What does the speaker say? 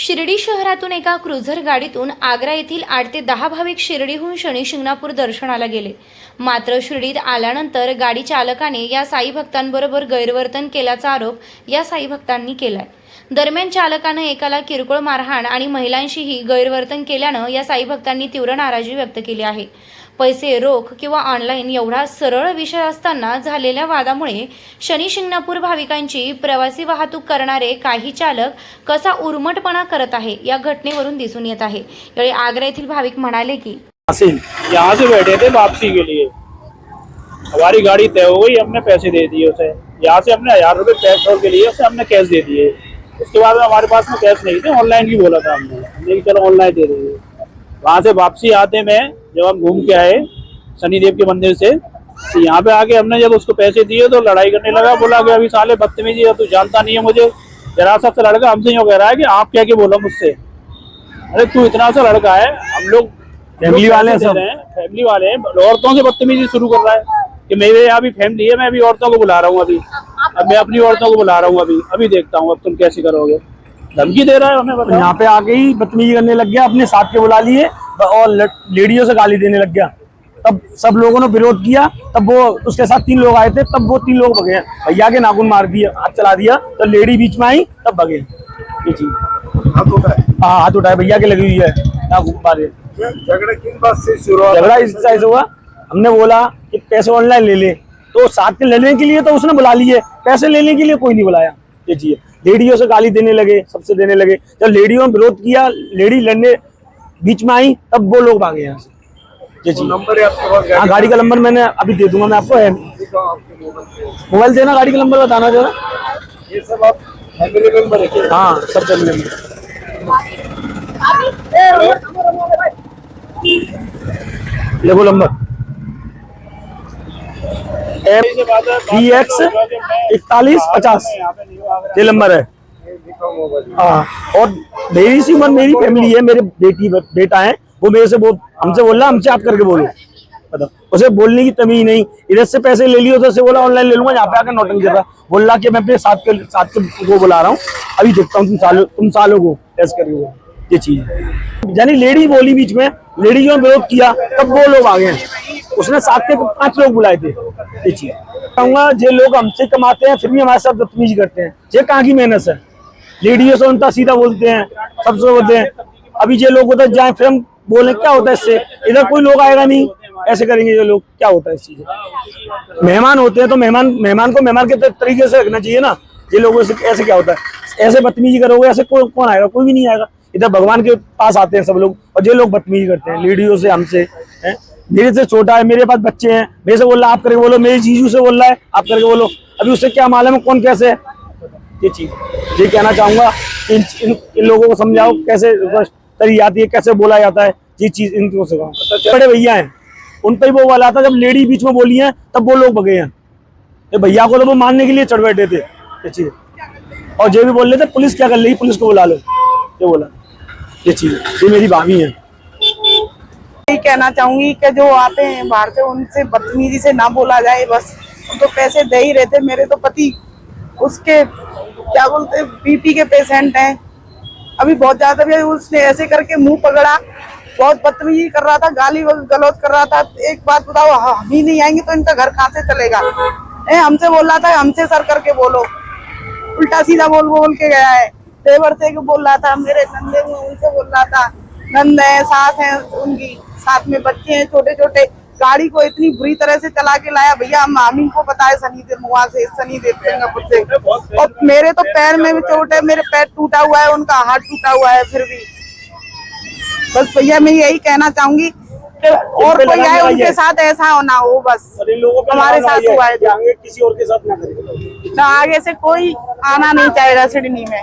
शिर्डी शहरातून एका क्रुझर गाडीतून आग्रा येथील आठ ते दहा भाविक शिर्डीहून शनी शिंगणापूर दर्शनाला गेले. मात्र शिर्डीत आल्यानंतर गाडी चालकाने या साई भक्तांबरोबर गैरवर्तन केल्याचा आरोप या साई भक्तांनी केलाय. दरम्यान चालकानं एकाला किरकोळ मारहाण आणि महिलांशीही गैरवर्तन केल्यानं या साई भक्तांनी तीव्र नाराजी व्यक्त केली आहे. पैसे रोख किंवा ऑनलाईन एवढा सरळ विषय असताना झालेल्या वादामुळे शनी शिंगणापूर भाविकांची प्रवासी वाहतूक करणारे काही चालक कसा उर्मटपणा करत आहे या घटनेवरून दिसून येत आहे. यावेळी आग्रा येथील भाविक म्हणाले की यहाँ से बैठे थे वापसी के लिए। हमारी गाड़ी तय हो गई हमने पैसे दे दिए उसे। यहाँ से हमने हजार रुपए पेट्रोल के लिए उसे हमने कैश दे दिए। उसके बाद हमारे पास में कैश नहीं थे ऑनलाइन भी बोला था हमने। हमने चलो ऑनलाइन दे देंगे। वहाँ से वापसी आते में जब हम घूम के आए शनिदेव के मंदिर से तो यहाँ पे आके हमने जब उसको पैसे दिए तो लड़ाई करने लगा बोला कि अभी साले बदतमीजी है तू जानता नहीं है मुझे। जरा सा सा लड़का हमसे यूँ कह रहा है कि आप क्या के बोलो मुझसे? अरे तू इतना सा लड़का है हम लोग फैमिली वाले हैं सब। फैमिली वाले हैं औरतों से बदतमीजी शुरू कर रहा है कि मेरे यहाँ भी फैमिली है मैं अभी औरतों को बुला रहा हूँ अभी। अब मैं अपनी औरतों को बुला रहा हूँ अभी अभी देखता हूँ अब तुम कैसे करोगे? धमकी दे रहा है हमें तो यहाँ पे आके ही बदतमीजी करने लग गया अपने साथ के बुला लिए और लड़- लेडियों से गाली देने लग गया। तब सब लोगों ने विरोध किया। तब वो उसके साथ तीन लोग आए थे। तब वो तीन लोग भगे भैया के नागुन मार दिया हाथ चला दिया। तो लेडी बीच में आई तब भगे। ये चीज़। हाँ हाथ उठाए। भैया के लगी हुई है। नाखून मारे। झगड़ा किन बात से शुरू हुआ? झगड़ा इस तरह से हुआ। हमने बोला कि पैसे ऑनलाइन ले ले। तो साथ के लेने के लिए तो उसने बुला लिए। पैसे लेने के लिए कोई नहीं बुलाया। ये चीज़। लेडियों से गाली देने लगे सबसे देने लगे। जब लेडियों ने विरोध किया लेडी लड़ने बीच में आई तब वो लोग भागे यहाँ से। चीज़ है। नंबर है हाँ गाड़ी का नंबर मैंने अभी दे दूँगा मैं आपको है मोबाइल देना गाड़ी का नंबर बताना जरा। ये सब आप फैमिली मेंबर है हाँ सब नंबर बी एक्स इकतालीस पचास। ये नंबर है। हाँ और मेरी सी उम्र मेरी फैमिली है, मेरे बेटी, बेटा है, वो मेरे से बोल हमसे बोल रहा हमसे आप करके बोलो उसे बोलने की तमीज नहीं, इधर से पैसे ले लिए, उधर से बोला, ऑनलाइन ले लूँगा, यहाँ पे आकर नोटिंग कर रहा। बोल रहा कि मैं अपने साथ के साथ के को बुला रहा हूँ। अभी देखता हूँ, तुम सालों तुम सालों को ऐसे करके। ये चीज़ यानी लेडी बोली बीच में लेडी जो विरोध किया, तब वो लोग आ गए उसने साथ के पाँच लोग बुलाए थे, ये चीज़ कहूँगा, जो लोग हमसे कमाते हैं, फिर भी हमारे साथ बदतमीजी करते हैं। ये कहाँ की मेहनत है? लेडियों से उनका सीधा बोलते हैं सबसे बोलते हैं। अभी जो लोग उधर जाए, फिर हम बोले, क्या होता है इससे? इधर कोई लोग आएगा नहीं। ऐसे करेंगे जो लोग, क्या होता है इस चीज़ मेहमान होते हैं तो मेहमान मेहमान को मेहमान के तरीके से रखना चाहिए ना, ये लोगों से ऐसे क्या होता है? ऐसे बदतमीजी करोगे, ऐसे कौन कौन आएगा? कोई भी नहीं आएगा। इधर भगवान के पास आते हैं सब लोग, और जो लोग बदतमीजी करते हैं लेडियों से, हमसे, हैं? मेरे से छोटा है, मेरे पास बच्चे हैं। मेरे से बोल रहा है, आप करके बोलो, मेरी जीजू से बोल रहा है, आप करके बोलो। अभी उससे क्या मालूम है, कौन कैसे है? ये चीज़। ये कहना चाहूँगा इन, इन, इन लोगों को समझाओ कैसे तरी आती है कैसे बोला जाता है ये चीज़ इनको सिखाओ बड़े भैया हैं उन पर वो वाला था जब लेडी बीच में बोली है तब वो लोग भगे हैं। ये भैया को तो वो मारने के लिए चढ़ बैठे थे ये चीज़। और ये भी बोल रहे थे पुलिस क्या कर रही पुलिस को बुला लो ये बोला। ये चीज़ ये मेरी भाभी है। यही कहना चाहूँगी कि जो आते हैं बाहर से उनसे बदतमीजी से ना बोला जाए बस। उनको पैसे दे ही रहते मेरे तो पति उसके क्या बोलते बीपी के पेशेंट हैं। अभी बहुत ज़्यादा भी उसने ऐसे करके मुँह पकड़ा, बहुत बदतमीजी कर रहा था, गाली गलौज कर रहा था। एक बात बताओ हम ही नहीं आएँगे तो इनका घर कहाँ से चलेगा? हमसे बोल रहा था, हमसे सर करके बोलो। उल्टा सीधा बोल बोल के गया है। देवर से बोल रहा था, मेरे नंदे उनसे बोल रहा था, नंद है, सास है उनकी, साथ में बच्चे हैं छोटे छोटे गाड़ी को इतनी बुरी तरह से चला के लाया भैया हम ही को है सनी देव वहाँ से सनी देव सिंगापुर से। और मेरे तो पैर में भी चोट है मेरे पैर टूटा हुआ है उनका हाथ टूटा हुआ है फिर भी। बस भैया मैं यही कहना चाहूँगी और कोई आए उनके साथ ऐसा होना हो बस। हमारे साथ हुआ है किसी और के साथ ना करें। ना आगे से कोई आना नहीं चाहेगा सिडनी में।